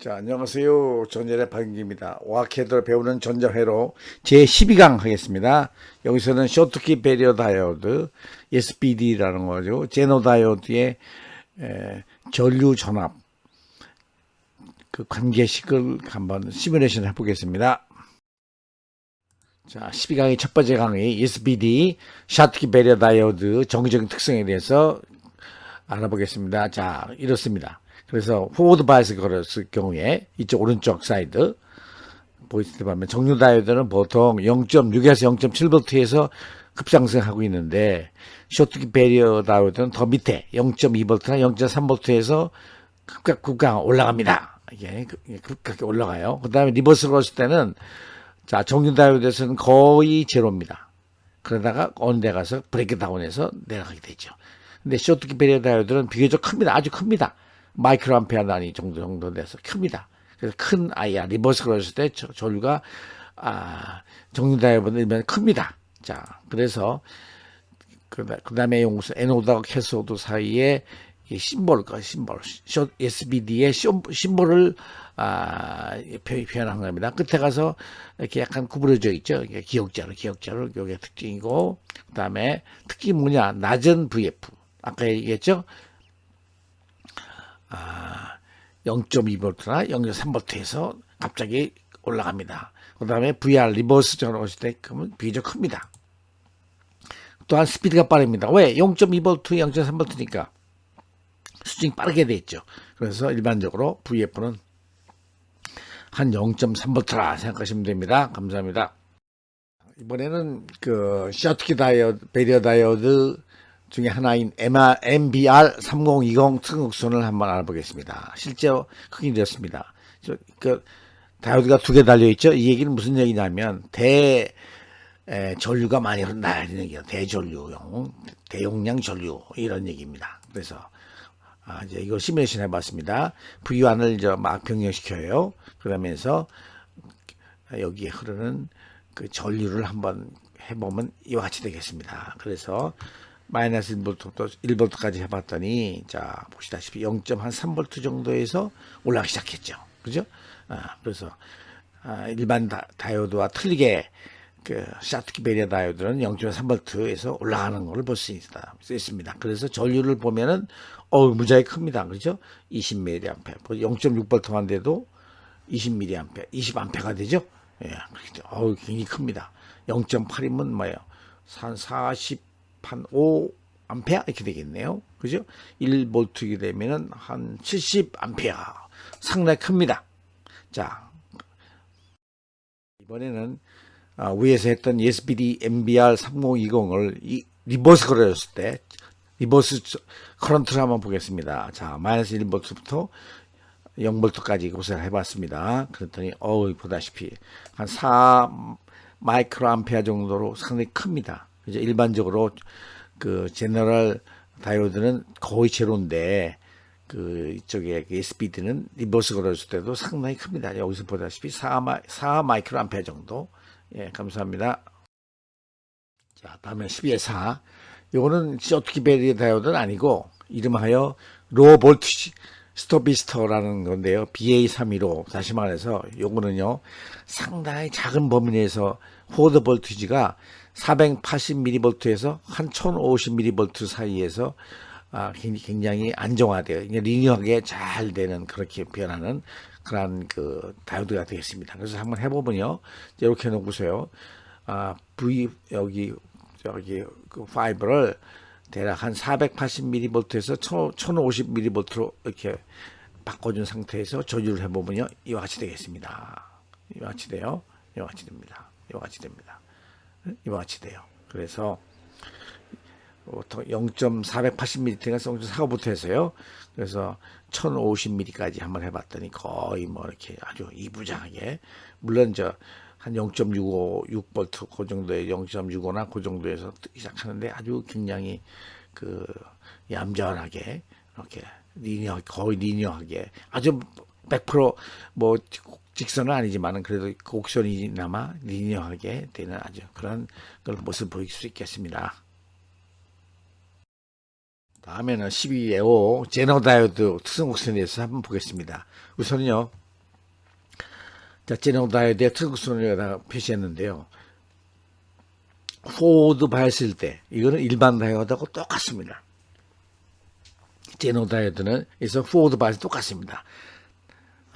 자, 안녕하세요. 전열의 박인기입니다. 와케드를 배우는 전자회로 제12강 하겠습니다. 여기서는 쇼트키 배리어 다이오드, SBD라는 거죠. 제노 다이오드의 에, 전류 전압, 그 관계식을 한번 시뮬레이션 해보겠습니다. 자, 12강의 첫 번째 강의 SBD, 샤트키 배리어 다이오드 정기적인 특성에 대해서 알아보겠습니다. 자, 이렇습니다. 그래서 포워드 바이스 걸었을 경우에 이쪽 오른쪽 사이드 보이스 때 보면 정류 다이오드는 보통 0.6에서 0.7V에서 급상승하고 있는데 쇼트키 배리어 다이오드는 더 밑에 0.2V나 0.3V에서 급각 급강 올라갑니다. 이게 급격하게 올라가요. 그 다음에 리버스로 했을 때는 자 정류 다이오드에서는 거의 제로입니다. 그러다가 어느 데 가서 브레이크 다운해서 내려가게 되죠. 근데 쇼트키 배리어 다이오드는 비교적 큽니다. 아주 큽니다. 마이크로 암페어 단위 정도 정도 돼서 큽니다. 그래서 큰 아이야 리버스 걸었을 때 저- 전류가 아 정류 다이오드는 큽니다. 자 그래서 그 다음에 용수 에노드하고 캐소드 사이에 이 심볼, 그 심볼, 쇼- SBD의 심볼을 아, 표- 표현한 겁니다. 끝에 가서 이렇게 약간 구부러져 있죠. 이게 기억자로, 기억자로, 요게 특징이고, 그 다음에 특징이 뭐냐, 낮은 VF. 아까 얘기했죠? 아, 0.2V나 0.3V에서 갑자기 올라갑니다. 그 다음에 VR 리버스 전원 오실 때 그러면 비교적 큽니다. 또한 스피드가 빠릅니다. 왜? 0.2V, 0.3V니까 수직이 빠르게 돼 있죠. 그래서 일반적으로 VF는 한 0.3V라 생각하시면 됩니다. 감사합니다. 이번에는 그 셔트키 다이오드, 배리어 다이오드 중에 하나인 MBR 3020 특성선을 한번 알아보겠습니다. 실제로 크기 이렇습니다. 저, 그 다이오드가 두 개 달려 있죠. 이 얘기는 무슨 얘기냐면 대 에, 전류가 많이 흐른다는 얘기예요. 대전류용, 대용량 전류 이런 얘기입니다. 그래서 아, 이제 이걸 시뮬레이션 해봤습니다. V1을 이제 막 병렬시켜요. 그러면서 여기에 흐르는 그 전류를 한번 해보면 이와 같이 되겠습니다. 그래서 마이너스 1볼트부터 1볼트까지 해봤더니 자 보시다시피 0.3볼트 정도에서 올라가기 시작했죠. 그죠? 아, 그래서 아, 일반 다, 다이오드와 틀리게 그 샤트키 배리어 다이오드는 0.3볼트에서 올라가는 것을 볼 수 있습니다. 그래서 전류를 보면은 어 무지하게 큽니다. 그죠? 20mA, 0.6볼트만 돼도 20mA, 20A가 되죠? 예, 어우 굉장히 큽니다. 0.8이면 뭐예요? 한 40, 한 5 암페어 이렇게 되겠네요. 그죠? 1볼트게 되면은 한 70 암페어 상당히 큽니다. 자, 이번에는 아, 위에서 했던 SBD MBR 3020을 이 리버스 걸어줬을 때 리버스 저- 커런트를 한번 보겠습니다. 자, 마이너스 1볼트부터 0볼트까지 고생을 해봤습니다. 그랬더니 어우 보다시피 한 4 마이크로 암페어 정도로 상당히 큽니다. 이제 일반적으로 그 제너럴 다이오드는 거의 제로인데 그 이쪽에 그 SBD는 리버스 걸어줄 때도 상당히 큽니다. 여기서 보다시피 4, 마, 4 마이크로 암페어 정도. 예, 감사합니다. 자, 다음에 12의 4. 요거는 쇼트키 베리어 다이오드는 아니고 이름하여 로어 볼티지 스토비스터라는 건데요. BA315 다시 말해서 요거는요. 상당히 작은 범위 내에서 호드 볼티지가 480mV에서 한 1050mV 사이에서 아, 굉장히- 안정화되어 리니어하게 잘 되는 그렇게 변하는 그러한 그 다이오드가 되겠습니다. 그래서 한번 해보면요. 이렇게 해놓고서요. 아, V 여기 저기 그 파이브를 대략 한 480mV에서 1050mV로 이렇게 바꿔준 상태에서 조율을 해보면요. 이와 같이 되겠습니다. 이와 같이 돼요. 이와 같이 됩니다. 이와 같이 됩니다. 이와 같이 돼요. 그래서 보통 0.480ml가 0.45부터 해서요. 그래서 1050ml까지 한번 해봤더니 거의 뭐 이렇게 아주 이부장하게 물론 저 한 0.65, 6볼트 그 정도에 0.65나 그 정도에서 시작하는데 아주 굉장히 그 얌전하게 이렇게 리니어 거의 리니어하게 아주 100%뭐 직선은 아니지만은 그래도 곡선이나마 리니어하게 되는 아주 그런 걸 모습 보일 수 있겠습니다. 다음에는 12의 5 제너 다이오드 특성 곡선에 대해서 한번 보겠습니다. 우선은요 자, 제노 다이어드의 특수를 여기다가 표시했는데요. 포워드 봤을 때 이거는 일반 다이어드하고 똑같습니다. 제노 다이어드는 그래서 포워드 봤을 때 똑같습니다.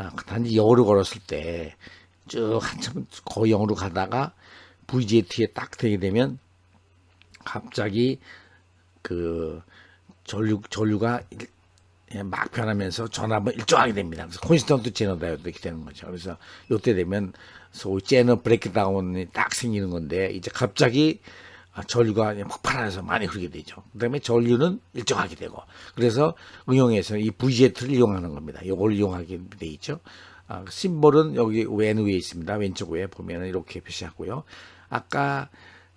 아, 단지 영어로 걸었을 때 쭉 한참 거의 영어로 가다가 VGT에 딱 되게 되면 갑자기 그 전류 전류가 일- 예, 막 변하면서 전압은 일정하게 됩니다. 그래서 콘스턴트 제너 다이어드 이렇게 되는 거죠. 그래서 이때 되면 소위 제너 브레이크다운이 딱 생기는 건데 이제 갑자기 아, 전류가 그냥 폭발해서 많이 흐르게 되죠. 그다음에 전류는 일정하게 되고 그래서 응용해서 이 VZ를 이용하는 겁니다. 이걸 이용하게 돼 있죠. 아, 심볼은 여기 왼 위에 있습니다. 왼쪽 위에 보면은 이렇게 표시하고요. 아까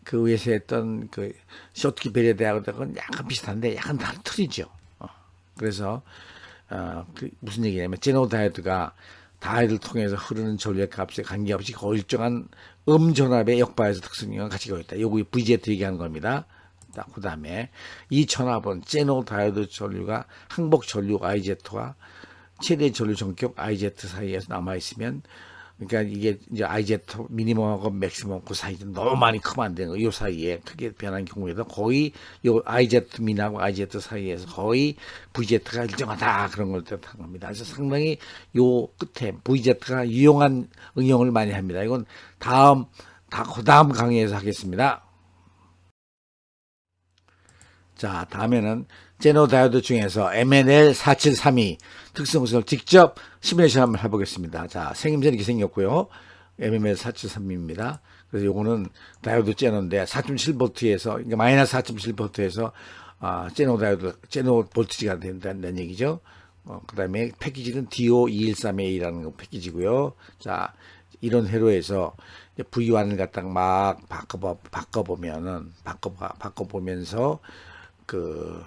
그 위에서 했던 그 쇼트키 베리에 대하고는 약간 비슷한데 약간 다른 틀이죠. 어. 그래서 어, 그 무슨 얘기냐면 제노 다이어드가 다이를 통해서 흐르는 전류의 값에 관계없이 거의 일정한 음전압의 역발에서 특성을 가지고 있다. 요거 VZ 얘기하는 겁니다. 그 다음에 이 전압은 제노 다이어드 전류가 항복 전류 IZ와 최대 전류 전격 IZ 사이에서 남아 있으면 그러니까 이게 이제 IZ 미니멈하고 맥시멈 그 사이 너무 많이 크면 안 되는 거. 요 사이에 크게 변한 경우에도 거의 요 IZ 미하고 IZ 사이에서 거의 VZ가 일정하다 그런 걸 뜻하는 겁니다. 그래서 상당히 요 끝에 VZ가 유용한 응용을 많이 합니다. 이건 다음 다 그다음 강의에서 하겠습니다. 자, 다음에는 제노 다이오드 중에서 MNL 4732 특성을 직접 시뮬레이션 한번 해보겠습니다. 자, 생김새는 이렇게 생겼고요. MNL 473입니다. 그래서 요거는 다이오드 제노인데 4.7V에서, 그러니까 마이너스 4.7V에서 아, 제노 다이오드, 제노 볼티지가 된다는 얘기죠. 어, 그 다음에 패키지는 DO213A라는 거 패키지고요. 자, 이런 회로에서 이제 V1을 갖다가 막 바꿔, 바꿔보면은, 바꿔, 바꿔보면서 그,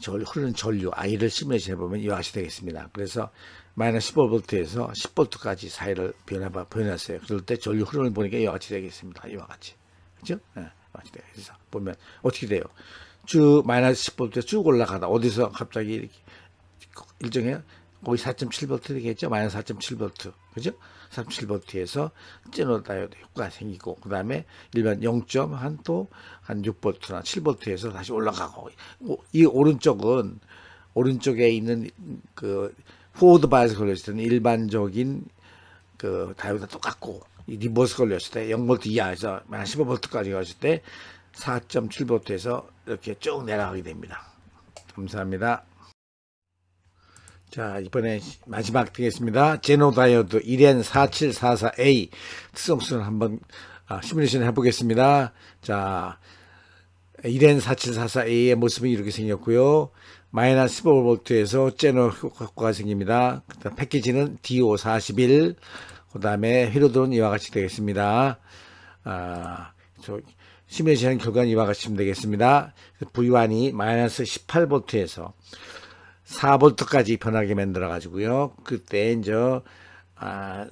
전, 흐르는 전류, I를 시뮬레이션 해보면 이와 같이 되겠습니다. 그래서 마이너스 15V에서 10V까지 사이를 변해봐, 변했어요. 그럴 때 전류 흐름을 보니까 이와 같이 되겠습니다. 이와 같이. 그죠? 예, 이와 같이. 그래서 보면 어떻게 돼요? 쭉 마이너스 10V 쭉 올라가다 어디서 갑자기 이렇게 일정해요. 거의 4.7V 되겠죠? 마이너스 4.7V. 그죠? 4.7V에서 제너 다이오드 효과가 생기고, 그 다음에 일반 0.한 또, 한 6V나 7V에서 다시 올라가고, 오- 이 오른쪽은, 오른쪽에 있는 그, 포워드 바이스 걸렸을 때는 일반적인 그 다이오드가 똑같고, 이 리버스 걸렸을 때 0V 이하에서 마이너스 15V까지 갔을 때 4.7V에서 이렇게 쭉 내려가게 됩니다. 감사합니다. 자, 이번에 마지막 되겠습니다. 제노 다이오드 1N 4744A 특성수는 한번 아, 시뮬레이션 해보겠습니다. 자, 1N 4744A의 모습은 이렇게 생겼고요. 마이너스 15V에서 제노 효과가 생깁니다. 그다음 패키지는 DO41, 그 다음에 회로도는 이와 같이 되겠습니다. 아, 저, 시뮬레이션 결과는 이와 같이 되겠습니다. V1이 마이너스 18V에서 4볼트까지 변하게 만들어 가지고요. 그때 이제 아,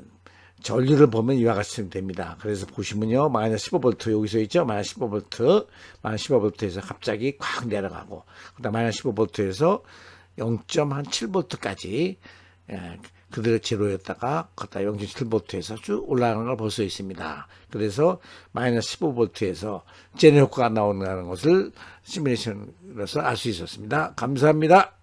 전류를 보면 이와 같이 됩니다. 그래서 보시면요. 마이너스 15볼트 여기서 있죠. 마이너스 15볼트. 마이너스 15볼트에서 갑자기 꽉 내려가고 그다음 마이너스 15볼트에서 0.7볼트까지 예, 그대로 제로였다가 걷다 0.7볼트에서 쭉 올라가는 걸 볼 수 있습니다. 그래서 마이너스 15볼트에서 제네 효과가 나오는 것을 시뮬레이션으로서 알 수 있었습니다. 감사합니다.